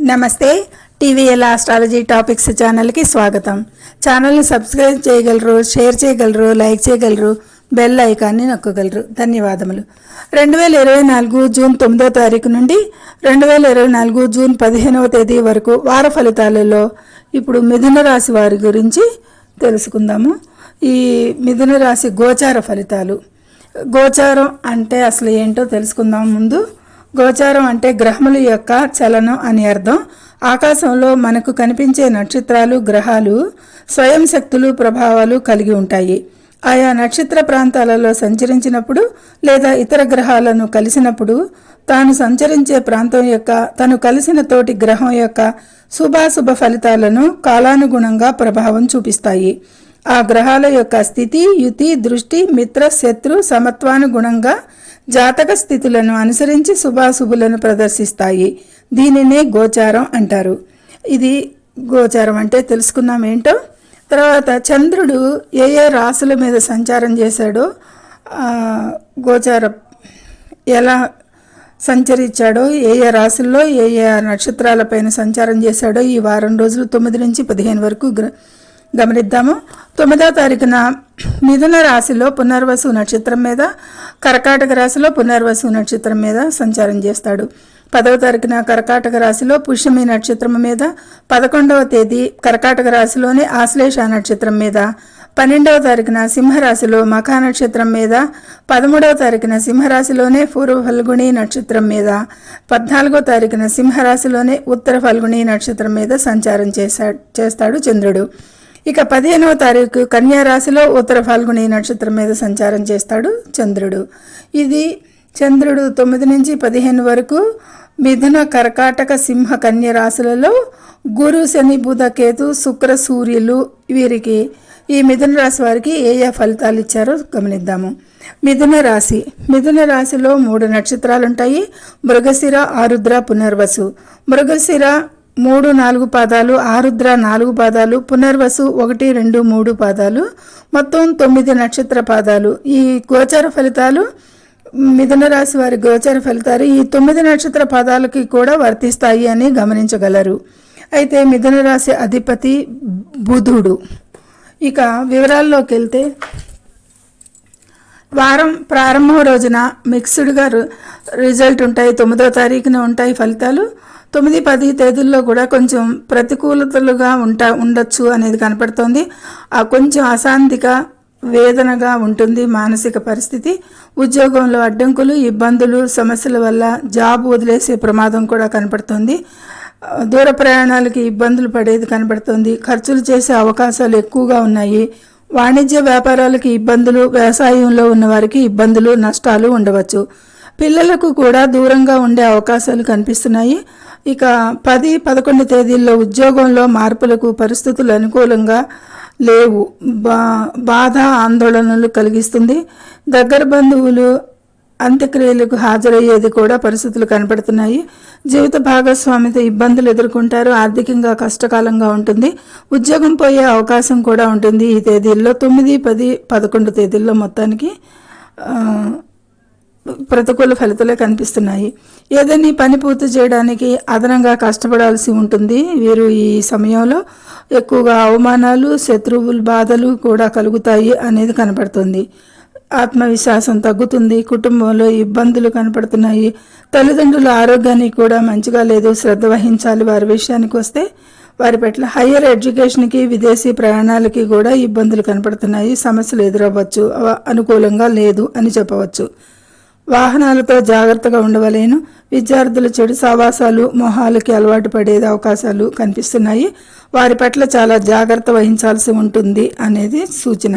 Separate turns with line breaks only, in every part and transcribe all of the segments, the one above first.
నమస్తే TVL astrology topics ఛానల్కి స్వాగతం. ఛానల్ని సబ్స్క్రైబ్ చేయగలరు షేర్ చేయగలరు లైక్ చేయగలరు బెల్ ఐకాన్ని నొక్కగలరు. ధన్యవాదములు. రెండు వేల ఇరవై నాలుగు జూన్ తొమ్మిదో తారీఖు నుండి రెండు వేల ఇరవై నాలుగు జూన్ పదిహేనవ తేదీ వరకు వార ఫలితాలలో ఇప్పుడు మిథున రాశి వారి గురించి తెలుసుకుందాము. ఈ మిథున రాశి గోచార ఫలితాలు. గోచారం అంటే అసలు ఏంటో తెలుసుకుందాం ముందు. గోచారం అంటే గ్రహముల యొక్క చలనం అని అర్థం. ఆకాశంలో మనకు కనిపించే నక్షత్రాలు గ్రహాలు స్వయం శక్తులు ప్రభావాలు కలిగి ఉంటాయి. ఆయా నక్షత్ర ప్రాంతాలలో సంచరించినప్పుడు లేదా ఇతర గ్రహాలను కలిసినప్పుడు తాను సంచరించే ప్రాంతం యొక్క తను కలిసిన తోటి గ్రహం యొక్క శుభాశుభ ఫలితాలను కాలానుగుణంగా ప్రభావం చూపిస్తాయి. ఆ గ్రహాల యొక్క స్థితి యుతి దృష్టి మిత్ర శత్రు సమత్వానుగుణంగా జాతక స్థితులను అనుసరించి శుభాశుభులను ప్రదర్శిస్తాయి. దీనినే గోచారం అంటారు. ఇది గోచారం అంటే తెలుసుకున్నాం ఏంటో? తర్వాత చంద్రుడు ఏ ఏ రాశుల మీద సంచారం చేశాడో గోచారం గోచార ఎలా సంచరించాడో ఏ ఏ రాశుల్లో ఏ ఏ నక్షత్రాలపైన సంచారం చేశాడో ఈ వారం రోజులు తొమ్మిది నుంచి పదిహేను వరకు గమనిద్దాము. తొమ్మిదో తారీఖున మిథున రాశిలో పునర్వసు నక్షత్రం మీద కర్కాటక రాశిలో పునర్వసు నక్షత్రం మీద సంచారం చేస్తాడు. పదవ తారీఖున కర్కాటక రాశిలో పుష్యమి నక్షత్రం మీద పదకొండవ తేదీ కర్కాటక రాశిలోని ఆశ్లేష నక్షత్రం మీద పన్నెండవ తారీఖున సింహరాశిలో మఖా నక్షత్రం మీద పదమూడవ తారీఖున సింహరాశిలోనే పూర్వ ఫల్గుణి నక్షత్రం మీద పద్నాలుగో తారీఖున సింహరాశిలోనే ఉత్తర ఫల్గుణి నక్షత్రం మీద సంచారం చేశా చేస్తాడు చంద్రుడు. ఇక పదిహేనవ తారీఖు కన్యారాశిలో ఉత్తర ఫాల్గుని నక్షత్రం మీద సంచారం చేస్తాడు చంద్రుడు. ఇది చంద్రుడు తొమ్మిది నుంచి పదిహేను వరకు మిథున కర్కాటక సింహ కన్య రాశులలో గురు శని బుధ కేతు శుక్ర సూర్యులు వీరికి ఈ మిథున రాశి వారికి ఏ ఏ ఫలితాలు ఇచ్చారో గమనిద్దాము. మిథున రాశి. మిథున రాశిలో మూడు నక్షత్రాలు ఉంటాయి మృగశిర ఆరుద్ర పునర్వసు. మృగశిర మూడు నాలుగు పాదాలు ఆరుద్ర నాలుగు పాదాలు పునర్వసు ఒకటి రెండు మూడు పాదాలు మొత్తం తొమ్మిది నక్షత్ర పాదాలు. ఈ గోచర ఫలితాలు మిథున రాశి వారి గోచర ఫలితాలు ఈ తొమ్మిది నక్షత్ర పదాలకి కూడా వర్తిస్తాయి అని గమనించగలరు. అయితే మిథున రాశి అధిపతి బుధుడు. ఇక వివరాల్లోకి వెళ్తే వారం ప్రారంభం రోజున మిక్స్డ్గా రిజల్ట్ ఉంటాయి. తొమ్మిదో తారీఖున ఉంటాయి ఫలితాలు. తొమ్మిది పది తేదీల్లో కూడా కొంచెం ప్రతికూలతలుగా ఉంటా ఉండొచ్చు అనేది కనపడుతోంది. ఆ కొంచెం అశాంతిగా వేదనగా ఉంటుంది మానసిక పరిస్థితి. ఉద్యోగంలో అడ్డంకులు ఇబ్బందులు సమస్యల వల్ల జాబ్ వదిలేసే ప్రమాదం కూడా కనపడుతుంది. దూర ప్రయాణాలకి ఇబ్బందులు పడేది కనబడుతుంది ఖర్చులు చేసే అవకాశాలు ఎక్కువగా ఉన్నాయి. వాణిజ్య వ్యాపారాలకి ఇబ్బందులు వ్యవసాయంలో ఉన్నవారికి ఇబ్బందులు నష్టాలు ఉండవచ్చు. పిల్లలకు కూడా దూరంగా ఉండే అవకాశాలు కనిపిస్తున్నాయి. ఇక పది పదకొండు తేదీల్లో ఉద్యోగంలో మార్పులకు పరిస్థితులు అనుకూలంగా లేవు. బా బాధ ఆందోళనలు కలిగిస్తుంది. దగ్గర బంధువులు అంత్యక్రియలకు హాజరయ్యేది కూడా పరిస్థితులు కనపడుతున్నాయి. జీవిత భాగస్వామితో ఇబ్బందులు ఎదుర్కొంటారు. ఆర్థికంగా కష్టకాలంగా ఉంటుంది. ఉద్యోగం పోయే అవకాశం కూడా ఉంటుంది. ఈ తేదీల్లో తొమ్మిది పది పదకొండు తేదీల్లో మొత్తానికి ప్రతికూల ఫలితాలే కనిపిస్తున్నాయి. ఏదైనా పని పూర్తి చేయడానికి అదనంగా కష్టపడాల్సి ఉంటుంది. వీరు ఈ సమయంలో ఎక్కువగా అవమానాలు శత్రువులు బాధలు కూడా కలుగుతాయి అనేది కనపడుతుంది. ఆత్మవిశ్వాసం తగ్గుతుంది కుటుంబంలో ఇబ్బందులు కనపడుతున్నాయి. తల్లిదండ్రుల ఆరోగ్యానికి కూడా మంచిగా లేదు శ్రద్ధ వహించాలి వారి విషయానికి వస్తే. వారి పట్ల హయ్యర్ ఎడ్యుకేషన్కి విదేశీ ప్రయాణాలకి కూడా ఇబ్బందులు కనపడుతున్నాయి సమస్యలు ఎదురవ్వచ్చు అనుకూలంగా లేదు అని చెప్పవచ్చు. వాహనాలతో జాగ్రత్తగా ఉండవలేను. విద్యార్థులు చెడు సావాసాలు మొహాలకి అలవాటు పడే అవకాశాలు కనిపిస్తున్నాయి. వారి పట్ల చాలా జాగ్రత్త వహించాల్సి ఉంటుంది అనేది సూచన.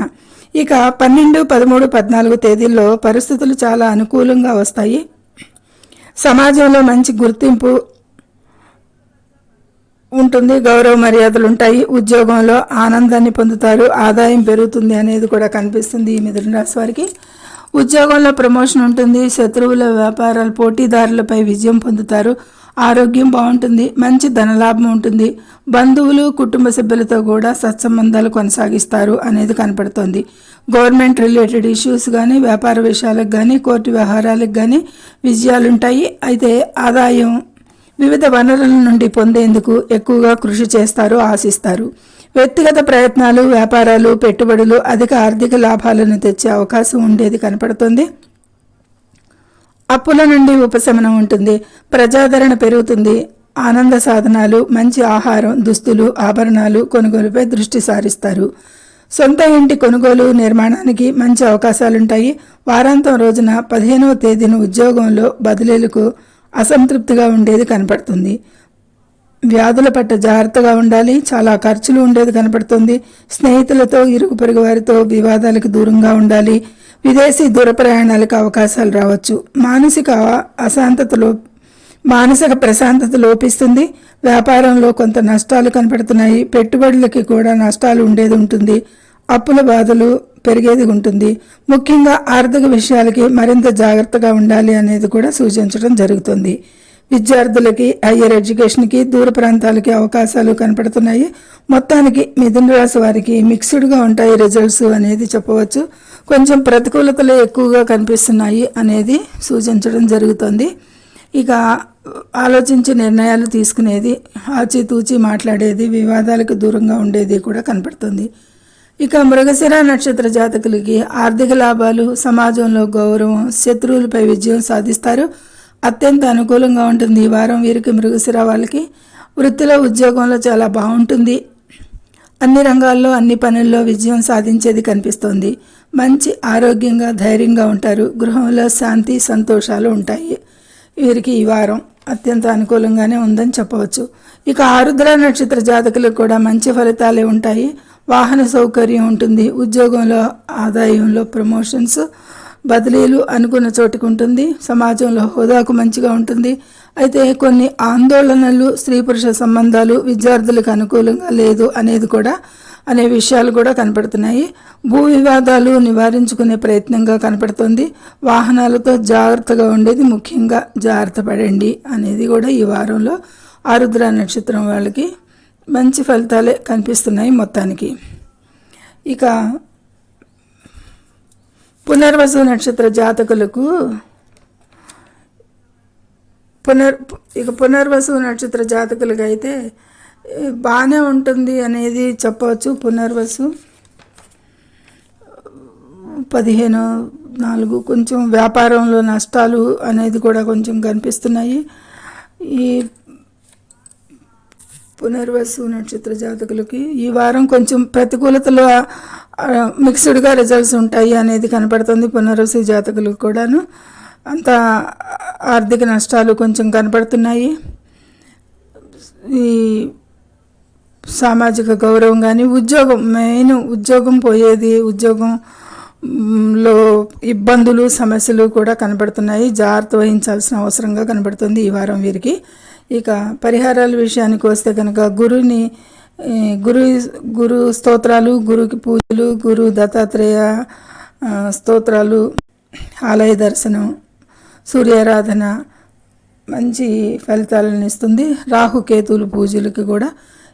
ఇక పన్నెండు పదమూడు పద్నాలుగు తేదీల్లో పరిస్థితులు చాలా అనుకూలంగా వస్తాయి. సమాజంలో మంచి గుర్తింపు ఉంటుంది గౌరవ మర్యాదలు ఉంటాయి ఉద్యోగంలో ఆనందాన్ని పొందుతారు ఆదాయం పెరుగుతుంది అనేది కూడా కనిపిస్తుంది ఈ మిథున రాశి వారికి. ఉద్యోగంలో ప్రమోషన్ ఉంటుంది శత్రువుల వ్యాపారాలు పోటీదారులపై విజయం పొందుతారు ఆరోగ్యం బాగుంటుంది మంచి ధనలాభం ఉంటుంది. బంధువులు కుటుంబ సభ్యులతో కూడా సత్సంబంధాలు కొనసాగిస్తారు అనేది కనపడుతోంది. గవర్నమెంట్ రిలేటెడ్ ఇష్యూస్ కానీ వ్యాపార విషయాలకు కానీ కోర్టు వ్యవహారాలకు కానీ విజయాలుంటాయి. అయితే ఆదాయం వివిధ వనరుల నుండి పొందేందుకు ఎక్కువగా కృషి చేస్తారు ఆశిస్తారు. వ్యక్తిగత ప్రయత్నాలు వ్యాపారాలు పెట్టుబడులు అధిక ఆర్థిక లాభాలను తెచ్చే అవకాశం ఉండేది కనపడుతుంది. అప్పుల నుండి ఉపశమనం ఉంటుంది. ప్రజాదరణ పెరుగుతుంది. ఆనంద సాధనాలు మంచి ఆహారం దుస్తులు ఆభరణాలు కొనుగోలుపై దృష్టి సారిస్తారు. సొంత ఇంటి కొనుగోలు నిర్మాణానికి మంచి అవకాశాలుంటాయి. వారాంతం రోజున పదిహేనవ తేదీన ఉద్యోగంలో బదిలీలకు అసంతృప్తిగా ఉండేది కనపడుతుంది. వ్యాధుల పట్ల జాగ్రత్తగా ఉండాలి. చాలా ఖర్చులు ఉండేది కనపడుతుంది. స్నేహితులతో ఇరుగు పొరుగు వారితో వివాదాలకు దూరంగా ఉండాలి. విదేశీ దూర ప్రయాణాలకు అవకాశాలు రావచ్చు. మానసిక అశాంతతలో మానసిక ప్రశాంతత లోపిస్తుంది. వ్యాపారంలో కొంత నష్టాలు కనపడుతున్నాయి. పెట్టుబడులకి కూడా నష్టాలు ఉండేది ఉంటుంది. అప్పుల బాధలు పెరిగేది ఉంటుంది. ముఖ్యంగా ఆర్థిక విషయాలకి మరింత జాగ్రత్తగా ఉండాలి అనేది కూడా సూచించడం జరుగుతుంది. విద్యార్థులకి హయ్యర్ ఎడ్యుకేషన్కి దూర ప్రాంతాలకి అవకాశాలు కనపడుతున్నాయి. మొత్తానికి మిథున రాశి వారికి మిక్స్డ్గా ఉంటాయి రిజల్ట్స్ అనేది చెప్పవచ్చు. కొంచెం ప్రతికూలతలు ఎక్కువగా కనిపిస్తున్నాయి అనేది సూచించడం జరుగుతుంది. ఇక ఆలోచించి నిర్ణయాలు తీసుకునేది ఆచితూచి మాట్లాడేది వివాదాలకు దూరంగా ఉండేది కూడా కనపడుతుంది. ఇక మృగశిర నక్షత్ర జాతకులకి ఆర్థిక లాభాలు సమాజంలో గౌరవం శత్రువులపై విజయం సాధిస్తారు. అత్యంత అనుకూలంగా ఉంటుంది. ఈ వారం వీరికి మృగశిర వాళ్ళకి వృత్తిలో ఉద్యోగంలో చాలా బాగుంటుంది. అన్ని రంగాల్లో అన్ని పనుల్లో విజయం సాధించేది కనిపిస్తోంది. మంచి ఆరోగ్యంగా ధైర్యంగా ఉంటారు. గృహంలో శాంతి సంతోషాలు ఉంటాయి. వీరికి ఈ వారం అత్యంత అనుకూలంగానే ఉందని చెప్పవచ్చు. ఇక ఆరుద్ర నక్షత్ర జాతకులకు కూడా మంచి ఫలితాలే ఉంటాయి. వాహన సౌకర్యం ఉంటుంది. ఉద్యోగంలో ఆదాయంలో ప్రమోషన్స్ బదిలీలు అనుకున్న చోటుకు ఉంటుంది. సమాజంలో హోదాకు మంచిగా ఉంటుంది. అయితే కొన్ని ఆందోళనలు స్త్రీ పురుష సంబంధాలు విద్యార్థులకు అనుకూలంగా లేదు అనేది కూడా అనే విషయాలు కూడా కనపడుతున్నాయి. భూ వివాదాలు నివారించుకునే ప్రయత్నంగా కనపడుతుంది. వాహనాలతో జాగ్రత్తగా ఉండేది ముఖ్యంగా జాగ్రత్త పడండి అనేది కూడా ఈ వారంలో ఆరుద్ర నక్షత్రం వాళ్ళకి మంచి ఫలితాలే కనిపిస్తున్నాయి మొత్తానికి. ఇక పునర్వసు నక్షత్ర జాతకులకు పునర్ ఇక పునర్వసు నక్షత్ర జాతకులకు అయితే బాగానే ఉంటుంది అనేది చెప్పవచ్చు. పునర్వసు పదిహేను నాలుగు కొంచెం వ్యాపారంలో నష్టాలు అనేది కూడా కొంచెం కనిపిస్తున్నాయి. ఈ పునర్వసు నక్షత్ర జాతకులకి ఈ వారం కొంచెం ప్రతికూలతలు మిక్స్డ్గా రిజల్ట్స్ ఉంటాయి అనేది కనపడుతుంది పునర్వసు జాతకులకు కూడాను. అంత ఆర్థిక నష్టాలు కొంచెం కనపడుతున్నాయి. ఈ సామాజిక గౌరవం కానీ ఉద్యోగం మెయిన్ ఉద్యోగం పోయేది ఉద్యోగం లో ఇబ్బందులు సమస్యలు కూడా కనబడుతున్నాయి జాగ్రత్త వహించాల్సిన అవసరంగా కనబడుతుంది ఈ వారం వీరికి. ఇక పరిహారాల విషయానికి వస్తే కనుక గురుని గురు గురు స్తోత్రాలు గురుకి పూజలు గురు దత్తాత్రేయ స్తోత్రాలు ఆలయ దర్శనం సూర్యారాధన మంచి ఫలితాలను ఇస్తుంది. రాహుకేతువులు పూజలకి కూడా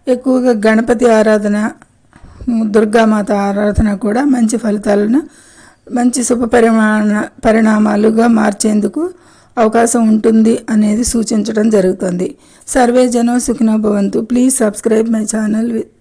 ఎక్కువగా గణపతి ఆరాధన దుర్గామాత ఆరాధన కూడా మంచి ఫలితాలను మంచి శుభ పరిమాణ పరిణామాలుగా మార్చేందుకు అవకాశం ఉంటుంది అనేది సూచించడం జరుగుతుంది. సర్వే జనం Sukhinobhavantu please subscribe my channel with